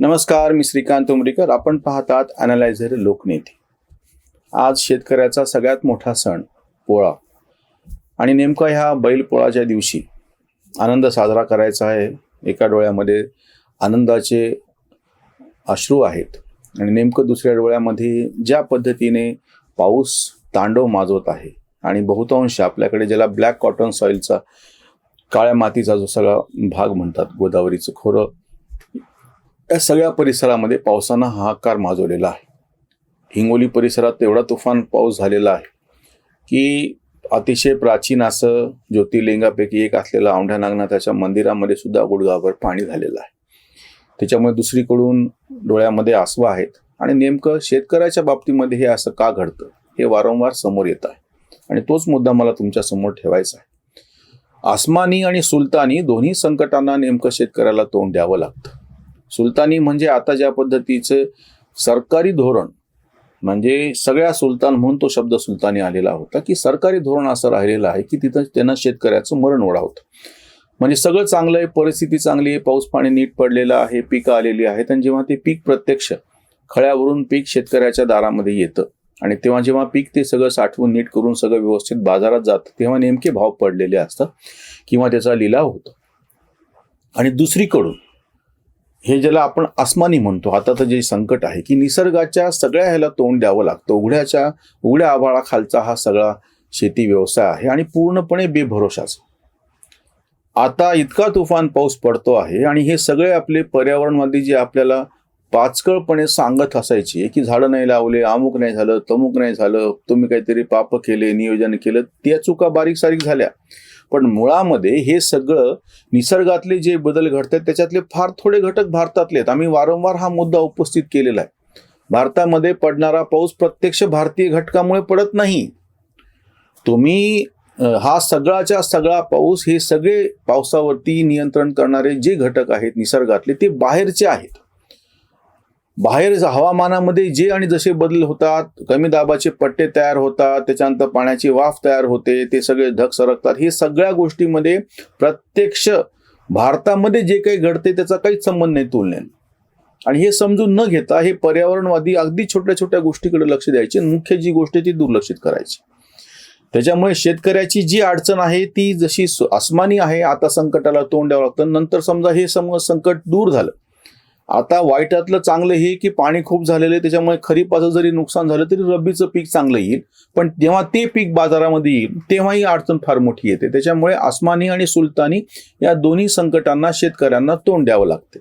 नमस्कार मी श्रीकांत उमरीकर. आपण पाहतात अनालायझर लोकनेते. आज शेतकऱ्याचा सगळ्यात मोठा सण पोळा. आणि नेमका ह्या बैलपोळाच्या दिवशी आनंद साजरा करायचा आहे. एका डोळ्यामध्ये आनंदाचे अश्रू आहेत. आणि नेमकं दुसऱ्या डोळ्यामध्ये ज्या पद्धतीने पाऊस तांडव माजवत आहे आणि बहुतांश आपल्याकडे ज्याला ब्लॅक कॉटन सॉईलचा काळ्या मातीचा जो सगळा भाग म्हणतात गोदावरीचं खोरं या सगळ्या परिसरामध्ये पावसानं हाहाकार माजवलेला आहे. हिंगोली परिसरात एवढा तुफान पाऊस झालेला आहे की अतिशय प्राचीन असं ज्योतिर्लिंगापैकी एक असलेलं औंढ्या नागनाथाच्या मंदिरामध्ये सुद्धा गुडगावर पाणी झालेलं आहे. त्याच्यामुळे दुसरीकडून डोळ्यामध्ये आसवं आहेत आणि नेमकं शेतकऱ्याच्या बाबतीमध्ये हे असं का घडतं हे वारंवार समोर येत आहे. आणि तोच मुद्दा मला तुमच्यासमोर ठेवायचा आहे. आसमानी आणि सुलतानी दोन्ही संकटांना नेमकं शेतकऱ्याला तोंड द्यावं लागतं. सुलतानी म्हणजे आता ज्या पद्धतीचं सरकारी धोरण म्हणजे सगळ्या सुलतान म्हणून तो शब्द सुलतानी आलेला होता की सरकारी धोरण असं राहिलेलं आहे की तिथं त्यांना शेतकऱ्याचं मरण ओढावतं म्हणजे सगळं चांगलं आहे परिस्थिती चांगली आहे पाऊस पाणी नीट पडलेलं आहे पिकं आलेली आहेत आणि जेव्हा ते पीक प्रत्यक्ष खळ्यावरून पीक शेतकऱ्याच्या दारामध्ये येतं आणि तेव्हा जेव्हा पीक ते सगळं साठवून नीट करून सगळं व्यवस्थित बाजारात जातं तेव्हा नेमके भाव पडलेले असतात किंवा त्याचा लिलाव होतो. आणि दुसरीकडून हे ज्याला आपण आसमानी म्हणतो आता तर जे संकट आहे की निसर्गाच्या सगळ्या ह्याला तोंड द्यावं लागतं. उघड्याच्या उघड्या आभाळाखालचा हा सगळा शेती व्यवसाय आहे आणि पूर्णपणे बेभरोशाचा. आता इतका तुफान पाऊस पडतो आहे आणि हे सगळे आपले पर्यावरणवादी जे आपल्याला पाचकळपणे सांगत असायचे की झाडं नाही लावले अमुक नाही झालं तमुक नाही झालं तुम्ही काहीतरी पाप केले नियोजन केलं त्या चुका बारीक सारीक झाल्या. पण मुळामध्ये हे सगळं निसर्गातले जे बदल घडतात त्याच्यातले फार थोडे घटक भारतातले आहेत. आम्ही वारंवार हा मुद्दा उपस्थित केलेला आहे. भारतामध्ये पडणारा पाऊस प्रत्यक्ष भारतीय घटकामुळे पडत नाही. तुम्ही हा सगळाच्या सगळा पाऊस हे सगळे पावसावरती नियंत्रण करणारे जे घटक आहेत निसर्गातले ते बाहेरचे आहेत. बाहेर हवामानामध्ये जे आणि जसे बदल होतात कमी दाबाचे पट्टे तयार होतात त्याच्यानंतर पाण्याची वाफ तयार होते ते सगळे ढग सरकतात. हे सगळ्या गोष्टीमध्ये प्रत्यक्ष भारतामध्ये जे काही घडते त्याचा काहीच संबंध नाही तुलनेने. आणि हे समजून न घेता हे पर्यावरणवादी अगदी छोट्या छोट्या गोष्टीकडे लक्ष द्यायचे. मुख्य जी गोष्ट आहे ती दुर्लक्षित करायची. त्याच्यामुळे शेतकऱ्याची जी अडचण आहे ती जशी सु- आसमानी आहे आता संकटाला तोंड द्यावं लागतं. नंतर समजा हे सम संकट दूर झालं. आता वाईटातलं चांगलं हे की पाणी खूप झालेलं आहे त्याच्यामुळे खरीपाचं जरी नुकसान झालं तरी रब्बीचं पीक चांगलं येईल. पण जेव्हा ते पीक बाजारामध्ये येईल तेव्हाही अडचण फार मोठी येते. त्याच्यामुळे आसमानी आणि सुलतानी या दोन्ही संकटांना शेतकऱ्यांना तोंड द्यावं लागते.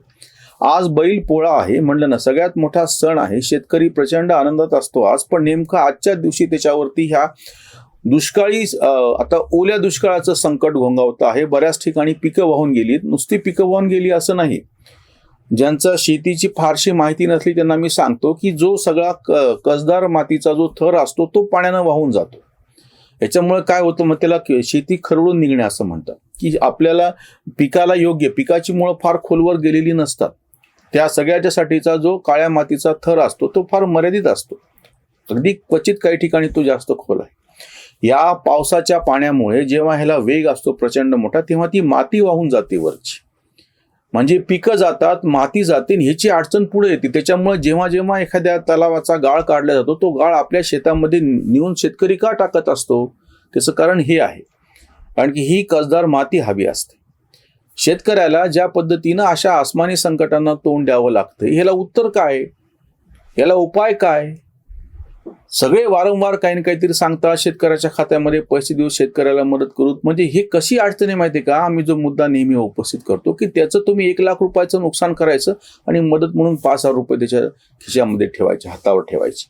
आज बैल पोळा आहे म्हणलं ना सगळ्यात मोठा सण आहे. शेतकरी प्रचंड आनंदात असतो आज पण नेमकं आजच्या दिवशी त्याच्यावरती ह्या दुष्काळी आता ओल्या दुष्काळाचं संकट घोंगावतं आहे. बऱ्याच ठिकाणी पिकं वाहून गेलीत. नुसती पिकं वाहून गेली असं नाही. ज्यांचा शेतीची फारशी माहिती नसली त्यांना मी सांगतो की जो सगळा क कसदार मातीचा जो थर असतो तो पाण्यानं वाहून जातो. याच्यामुळे काय होतं मग त्याला शेती खरडून निघणे असं म्हणतात. की आपल्याला पिकाला योग्य पिकाची मुळं फार खोलवर गेलेली नसतात. त्या सगळ्याच्यासाठीचा जो काळ्या मातीचा थर असतो तो फार मर्यादित असतो. अगदी क्वचित काही ठिकाणी तो जास्त खोल आहे. या पावसाच्या पाण्यामुळे जेव्हा ह्याला वेग असतो प्रचंड मोठा तेव्हा ती माती वाहून जाते वरची. म्हणजे पिकं जातात माती जाते आणि ह्याची अडचण पुढे येते. त्याच्यामुळे जेव्हा जेव्हा एखाद्या तलावाचा गाळ काढला जातो तो गाळ आपल्या शेतामध्ये नेऊन शेतकरी का टाकत असतो? त्याचं कारण हे आहे. कारण की ही कसदार माती हवी असते. शेतकऱ्याला ज्या पद्धतीनं अशा आसमानी संकटांना तोंड द्यावं लागतं ह्याला उत्तर काय? याला उपाय काय? सगळे वारंवार काही ना काहीतरी सांगतात शेतकऱ्याच्या खात्यामध्ये पैसे देऊ शेतकऱ्याला मदत करू. म्हणजे हे कशी अडचण आहे माहिती आहे का? आम्ही जो मुद्दा नेहमी उपस्थित करतो की त्याचं तुम्ही एक लाख रुपयाचं नुकसान करायचं आणि मदत म्हणून पाच हजार रुपये त्याच्या खिशामध्ये ठेवायचे हातावर ठेवायचे.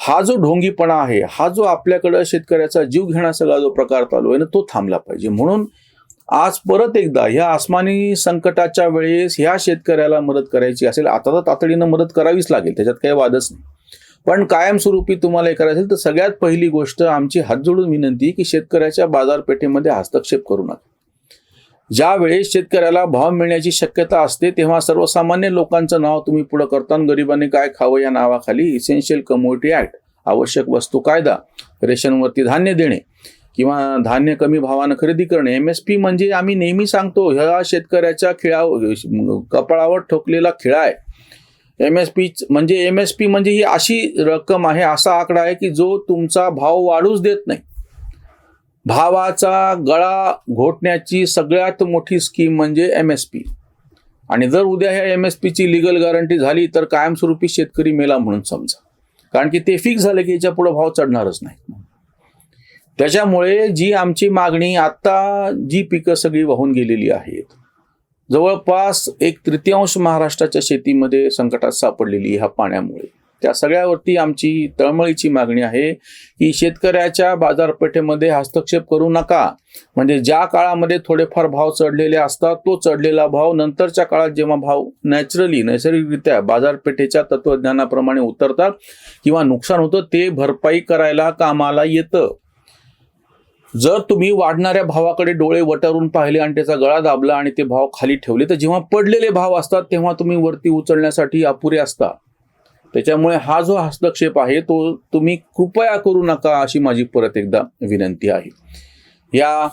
हा जो ढोंगीपणा आहे हा जो आपल्याकडं शेतकऱ्याचा जीव घेणा सगळा जो प्रकार चालू आहे ना तो थांबला पाहिजे. म्हणून आज परत एकदा ह्या आसमानी संकटाच्या वेळेस ह्या शेतकऱ्याला मदत करायची असेल आता तर तातडीनं मदत करावीच लागेल त्याच्यात काही वादच नाही. पण कायमस्वरूपी तुम्हाला हे करायचं असेल तर सगळ्यात पहिली गोष्ट आमची हात जोडून विनंती की शेतकऱ्याच्या बाजारपेठेमध्ये हस्तक्षेप करू नका. ज्या वेळेस शेतकऱ्याला भाव मिळण्याची शक्यता असते तेव्हा सर्वसामान्य लोकांचं नाव तुम्ही पुढं करताना गरिबांनी काय खावं या नावाखाली इसेन्शियल कमोडिटी ऍक्ट आवश्यक वस्तू कायदा रेशनवरती धान्य देणे किंवा धान्य कमी भावानं खरेदी करणे एम एस पी म्हणजे आम्ही नेहमी सांगतो ह्या शेतकऱ्याच्या खिळा कपाळावर ठोकलेला खिळा आहे. एम एस पी म्हणजे एम एस पी म्हणजे ही अशी रक्कम आहे असा आकडा आहे की जो तुमचा भाव वाढूच देत नाही. भावाचा गळा घोटण्याची सगळ्यात मोठी स्कीम म्हणजे एम एस पी आणि जर उद्या ह्या एम एस पीची लिगल गॅरंटी झाली तर कायमस्वरूपी शेतकरी मेला म्हणून समजा. कारण की ते फिक्स झालं की याच्यापुढे भाव चढणारच नाही त्याच्यामुळे जी आमची मागणी आता जी पिकं सगळी वाहून गेलेली आहेत जवळपास एक तृतीयांश महाराष्ट्राच्या शेतीमध्ये संकटात सापडलेली ह्या पाण्यामुळे. त्या सगळ्यावरती आमची तळमळीची मागणी आहे की शेतकऱ्याच्या बाजारपेठेमध्ये हस्तक्षेप करू नका. म्हणजे ज्या काळामध्ये थोडेफार भाव चढलेले असतात तो चढलेला भाव नंतरच्या काळात जेव्हा भाव नॅचरली नैसर्गिकरित्या बाजारपेठेच्या तत्वज्ञानाप्रमाणे उतरतात किंवा नुकसान होतं ते भरपाई करायला कामाला येतं. जर तुम्ही वाढणाऱ्या भावाकडे डोळे वटारून पाहिले आणि त्याचा गळा दाबला आणि ते भाव खाली ठेवले तर जेव्हा पडलेले भाव असतात तेव्हा तुम्ही वरती उचलण्यासाठी अपुरे असता. त्याच्यामुळे हा जो हस्तक्षेप आहे तो तुम्ही कृपया करू नका अशी माझी परत एकदा विनंती आहे. या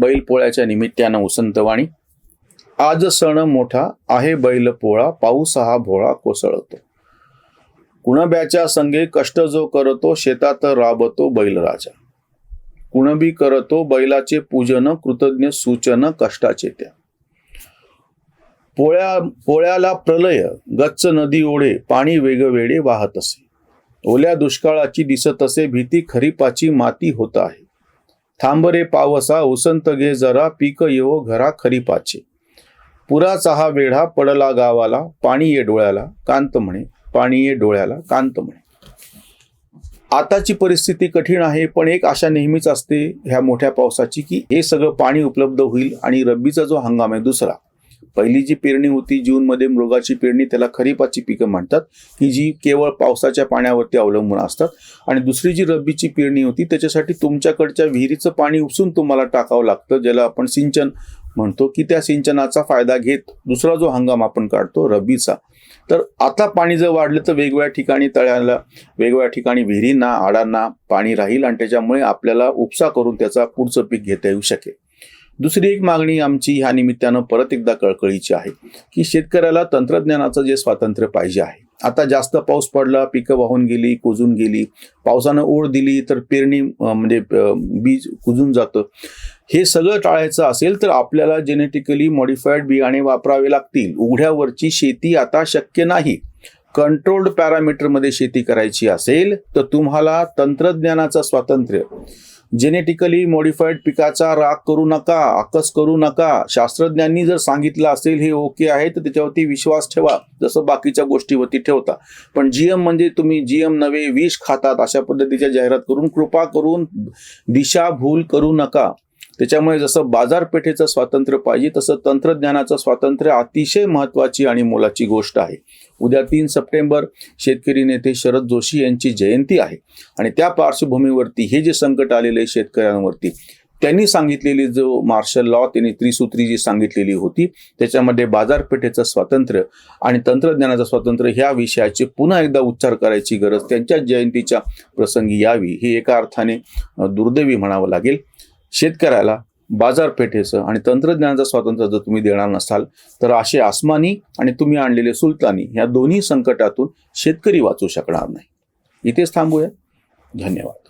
बैलपोळ्याच्या निमित्तानं उसंतवाणी आज सण मोठा आहे बैल पोळा पाऊस हा भोळा कोसळतो. कुणब्याच्या संगे कष्ट जो करतो शेतात राबतो बैलराजा. कुणबी करतो बैलाचे पूजन कृतज्ञ सूचन कष्टाचे त्या. पोळ्या पोळ्याला प्रलय गच्च नदी ओढे पाणी वेगवेडे वाहत असे. ओल्या दुष्काळाची दिसत असे भीती खरीपाची माती होत आहे. थांबरे पावसा उसंत घे जरा पीक येवो घरा खरीपाचे. पुराचा हा वेढा पडला गावाला पाणी ये डोळ्याला कांत म्हणे पाणी ये डोळ्याला कांत म्हणे. आताची परिस्थिती कठीण आहे पण एक आशा नेहमीच असते ह्या मोठ्या पावसाची की हे सगळं पाणी उपलब्ध होईल आणि रब्बीचा जो हंगाम आहे दुसरा. पहिली जी पेरणी होती जूनमध्ये मृगाची पेरणी त्याला खरीपाची पिकं म्हणतात की जी केवळ पावसाच्या पाण्यावरती अवलंबून असतात. आणि दुसरी जी रब्बीची पेरणी होती त्याच्यासाठी तुमच्याकडच्या विहिरीचं पाणी उपसून तुम्हाला टाकावं लागतं ज्याला आपण सिंचन म्हणतो की त्या सिंचनाचा फायदा घेत दुसरा जो हंगाम आपण काढतो रब्बीचा. तर आता पाणी जर वाढलं तर वेगवेगळ्या ठिकाणी तळ्याला वेगवेगळ्या ठिकाणी विहिरींना आडांना पाणी राहील आणि त्याच्यामुळे आपल्याला उपसा करून त्याचा पुढचं पीक घेता येऊ शकेल. दुसरी एक मागणी आमची ह्या निमित्तानं परत एकदा कळकळीची आहे की शेतकऱ्याला तंत्रज्ञानाचं जे स्वातंत्र्य पाहिजे आहे. आता जास्त पाऊस पडला पिकं वाहून गेली कुजून गेली पावसानं ओढ दिली तर पेरणी म्हणजे बीज कुजून जातं. हे सगळं टाळायचं असेल तर आपल्याला जेनेटिकली मॉडिफाईड बियाणे वापरावे लागतील. उघड्यावरची शेती आता शक्य नाही. कंट्रोल्ड पॅरामीटरमध्ये शेती करायची असेल तर तुम्हाला तंत्रज्ञानाचं स्वातंत्र्य. जेनेटिकली मॉडिफाईड पिकाचा राग करू नका आकस करू नका. शास्त्रज्ञांनी जर सांगितलं असेल हे ओके आहे तर त्याच्यावरती विश्वास ठेवा. जसं बाकीच्या गोष्टीवरती ठेवता. पण जीएम म्हणजे तुम्ही जीएम नवे विष खातात अशा पद्धतीच्या जाहिरात करून कृपा करून दिशाभूल करू नका. त्याच्यामुळे जसं बाजारपेठेचं स्वातंत्र्य पाहिजे तसं तंत्रज्ञानाचं स्वातंत्र्य अतिशय महत्वाची आणि मोलाची गोष्ट आहे. उद्या तीन सप्टेंबर शेतकरी नेते शरद जोशी यांची जयंती आहे आणि त्या पार्श्वभूमीवरती हे जे संकट आलेले आहे शेतकऱ्यांवरती त्यांनी सांगितलेली जो मार्शल लॉ त्यांनी त्रिसूत्री जी सांगितलेली होती त्याच्यामध्ये बाजारपेठेचं स्वातंत्र्य आणि तंत्रज्ञानाचं स्वातंत्र्य ह्या विषयाचे पुन्हा एकदा उच्चार करायची गरज त्यांच्या जयंतीच्या प्रसंगी यावी ही एका अर्थाने दुर्दैवी म्हणावं लागेल. शेतकऱ्याला बाजारपेठेचं आणि तंत्रज्ञानाचं स्वातंत्र्य जर तुम्ही देणार नसाल तर असे आसमानी आणि तुम्ही आणलेले सुलतानी या दोन्ही संकटातून शेतकरी वाचू शकणार नाही. इथेच थांबूया. धन्यवाद.